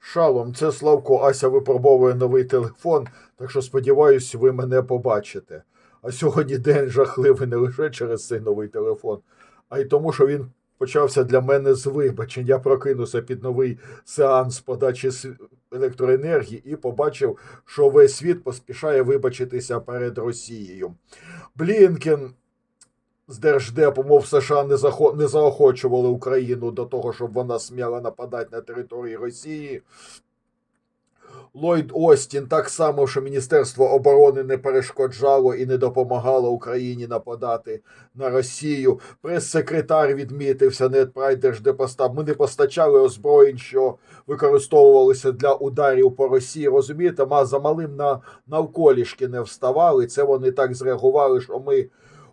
Шалом, це Славко Ася випробовує новий телефон, так що сподіваюсь, ви мене побачите. А сьогодні день жахливий не лише через цей новий телефон, а й тому, що він почався для мене з вибачень. Я прокинувся під новий сеанс подачі електроенергії і побачив, що весь світ поспішає вибачитися перед Росією. Блінкен з Держдепу, мов США не, захо... не заохочували Україну до того, щоб вона сміла нападати на території Росії. Ллойд Остін так само, що Міністерство оборони не перешкоджало і не допомагало Україні нападати на Росію. Прес-секретар відмітився, не Держдепостав. Ми не постачали озброєнь, що використовувалися для ударів по Росії. Розумієте, ма за малим на навколішки не вставали. Це вони так зреагували, що ми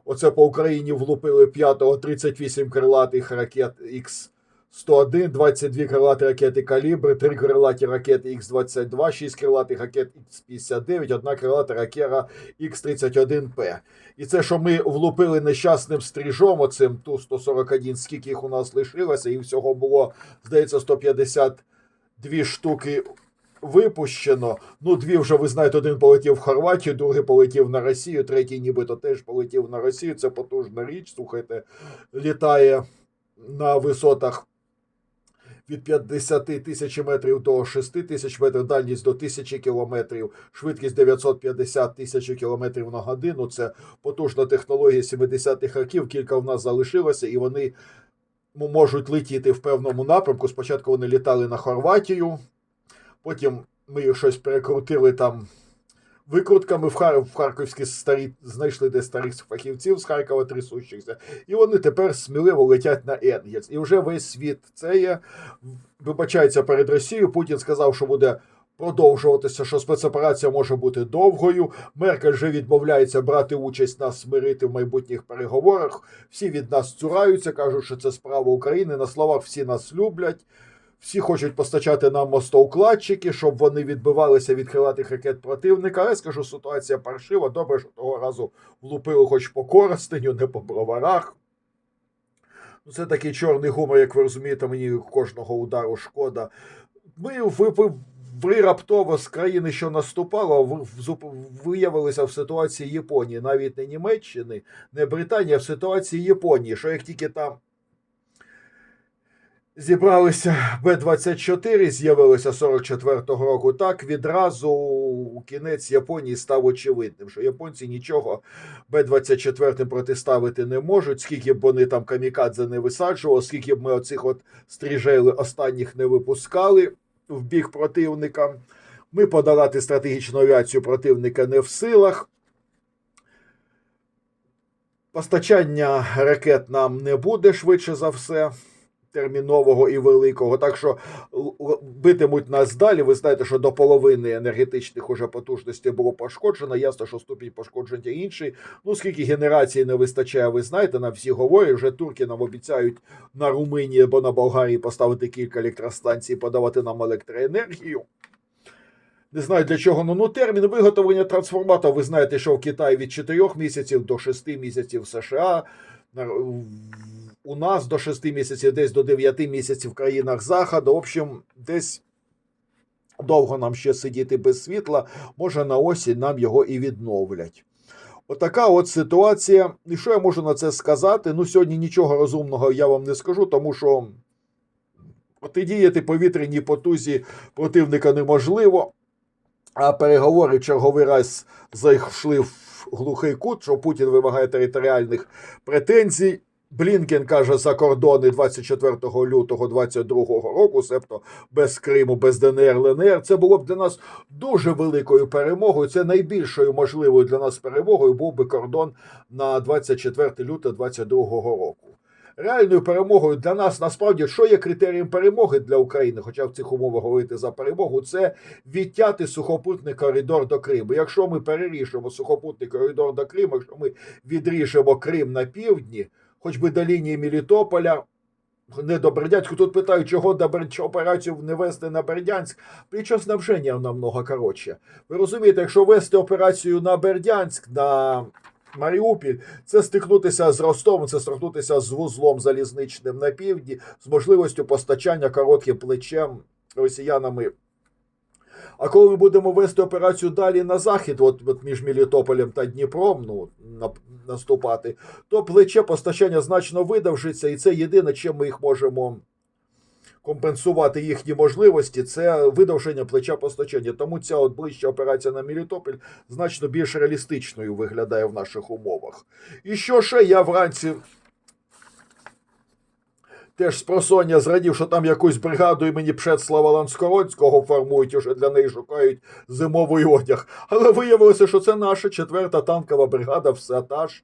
оце по Україні влупили 5-го 38 крилатих ракет Х. 101, 22 крилаті ракети калібри, 3 крилаті ракети Х-22, 6 крилатих ракет Х-59, одна крилата ракета Х-31П. І це, що ми влупили нещасним стріжом, оцим Ту-141, скільки їх у нас лишилося, і всього було, здається, 152 штуки випущено. Ну, дві вже, ви знаєте, один полетів в Хорватію, другий полетів на Росію, третій нібито теж полетів на Росію. Це потужна річ, слухайте, літає на висотах від 50 тисяч метрів до 6 тисяч метрів, дальність до 1000 кілометрів, швидкість 950 тисяч кілометрів на годину. Це потужна технологія 70-х років. Кілька в нас залишилося, і вони можуть летіти в певному напрямку. Спочатку вони літали на Хорватію, потім ми щось перекрутили там. Викрутками в, Хар... в Харківські старі знайшли десь старих фахівців з Харкова трясущихся, і вони тепер сміливо летять на Енгельс. І вже весь світ це є. Вибачається перед Росією. Путін сказав, що буде продовжуватися, що спецоперація може бути довгою. Меркель вже відмовляється брати участь нас смирити в майбутніх переговорах. Всі від нас цураються, кажуть, що це справа України. На словах всі нас люблять. Всі хочуть постачати нам мостоукладчики, щоб вони відбивалися від крилатих ракет противника. Але скажу, ситуація паршива. Добре, що того разу влупили хоч по коростеню, не по броварах. Ну, це такий чорний гумор, як ви розумієте, мені кожного удару шкода. Ми ви, ви, раптово з країни, що зуп- виявилися в ситуації Японії, навіть не Німеччини, не Британії, а в ситуації Японії, що як тільки там зібралися Б-24, з'явилося 44-го року, так відразу кінець Японії став очевидним, що японці нічого Б-24 протиставити не можуть, скільки б вони там камікадзе не висаджували, скільки б ми оцих от стріжейли останніх не випускали в бік противника. Ми подолати стратегічну авіацію противника не в силах. Постачання ракет нам не буде швидше за все. Термінового і великого, так що битимуть нас далі. Ви знаєте, що до половини енергетичних уже потужностей було пошкоджено. Ясно, що ступінь пошкодження інший. Ну скільки генерацій не вистачає, ви знаєте, нам всі говорять. Вже турки нам обіцяють на Румунії або на Болгарії поставити кілька електростанцій, подавати нам електроенергію. Не знаю для чого, ну, ну термін виготовлення трансформатора. Ви знаєте, що в Китаї від 4 місяців до 6 місяців США. У нас до 6 місяців, десь до 9 місяців в країнах Заходу. В общем, десь довго нам ще сидіти без світла. Може, на осінь нам його і відновлять. Отака от ситуація. І що я можу на це сказати? Ну, сьогодні нічого розумного я вам не скажу, тому що протидіяти повітряній потузі противника неможливо. А переговори черговий раз зайшли в глухий кут, що Путін вимагає територіальних претензій. Блінкен каже за кордони 24 лютого 22 року, себто без Криму, без ДНР, ЛНР. Це було б для нас дуже великою перемогою. Це найбільшою можливою для нас перемогою був би кордон на 24 лютого 22 року. Реальною перемогою для нас насправді, що є критерієм перемоги для України, хоча в цих умовах говорити за перемогу, це відтяти сухопутний коридор до Криму. Якщо ми перерішимо сухопутний коридор до Криму, якщо ми відріжемо Крим на півдні, хоч би до лінії Мелітополя, не до Бердянську. Тут питають, чого до Бер- чого операцію не вести на Бердянськ. Причому снабження намного коротше. Ви розумієте, якщо вести операцію на Бердянськ, на Маріуполь, це стикнутися з Ростовом, це стикнутися з вузлом залізничним на півдні, з можливістю постачання коротким плечем росіянами. А коли ми будемо вести операцію далі на захід, от, от між Мелітополем та Дніпром, ну, наступати, то плече постачання значно видовжиться, і це єдине, чим ми їх можемо компенсувати їхні можливості, це видовження плеча постачання. Тому ця от ближча операція на Мелітополь значно більш реалістичною виглядає в наших умовах. І що ще я вранці теж спросоння просоння зрадів, що там якусь бригаду імені Пшецлава Ланскородського формують, уже для неї шукають зимовий одяг. Але виявилося, що це наша четверта танкова бригада, все та ж.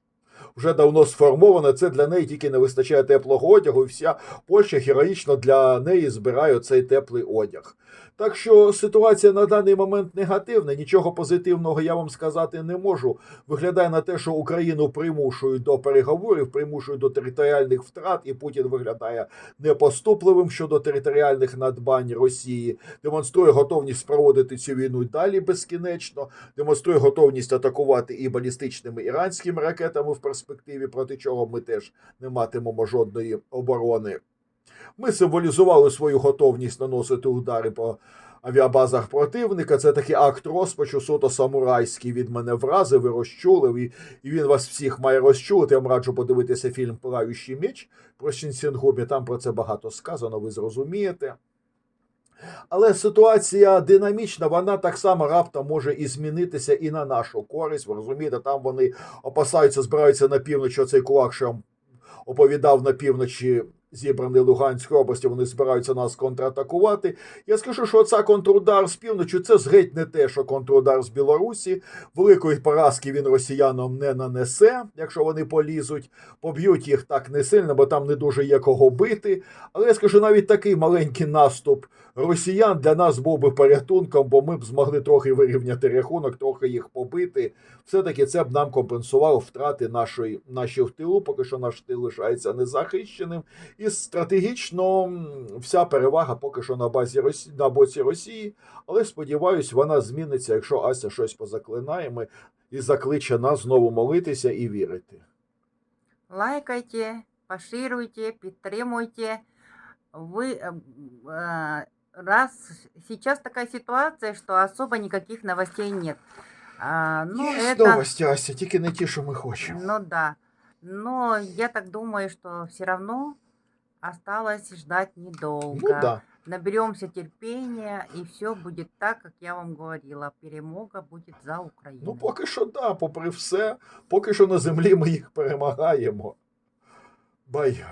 Вже давно сформована, це для неї тільки не вистачає теплого одягу, і вся Польща героїчно для неї збирає цей теплий одяг. Так що ситуація на даний момент негативна, нічого позитивного я вам сказати не можу. Виглядає на те, що Україну примушують до переговорів, примушують до територіальних втрат, і Путін виглядає непоступливим щодо територіальних надбань Росії, демонструє готовність проводити цю війну далі безкінечно, демонструє готовність атакувати і балістичними іранськими ракетами в перспективі, проти чого ми теж не матимемо жодної оборони. Ми символізували свою готовність наносити удари по авіабазах противника. Це такий акт розпачу, суто самурайський від мене вразив і розчулив, і, він вас всіх має розчулити. Я вам раджу подивитися фільм Пилаючий меч про Шінсінгумі. Там про це багато сказано, ви зрозумієте. Але ситуація динамічна, вона так само раптом може і змінитися і на нашу користь. Ви розумієте, там вони опасаються, збираються на північ. Оцей кулак, що оповідав на півночі зібраний Луганської області, вони збираються нас контратакувати. Я скажу, що цей контрудар з півночі це згеть не те, що контрудар з Білорусі. Великої поразки він росіянам не нанесе, якщо вони полізуть. Поб'ють їх так не сильно, бо там не дуже є кого бити. Але я скажу, навіть такий маленький наступ росіян для нас був би порятунком, бо ми б змогли трохи вирівняти рахунок, трохи їх побити. Все-таки це б нам компенсувало втрати нашої, наші в тилу, поки що наш тил лишається незахищеним. І стратегічно м, вся перевага поки що на базі Росі... на боці Росії. Але сподіваюсь, вона зміниться, якщо Ася щось позаклинає ми і закличе нас знову молитися і вірити. Лайкайте, пошируйте, підтримуйте. Вы, э, э, раз сейчас такая ситуация, что особо никаких новостей нет. А, ну, Є это, новості, Ася, тільки не ті, що ми хочемо. ну да. Но я так думаю, что все равно осталось ждать недолго. Ну да. Наберемся терпения, и все будет так, как я вам говорила. Перемога будет за Україну. Ну, поки що да, попри все, поки що на землі ми їх перемагаємо. Бай.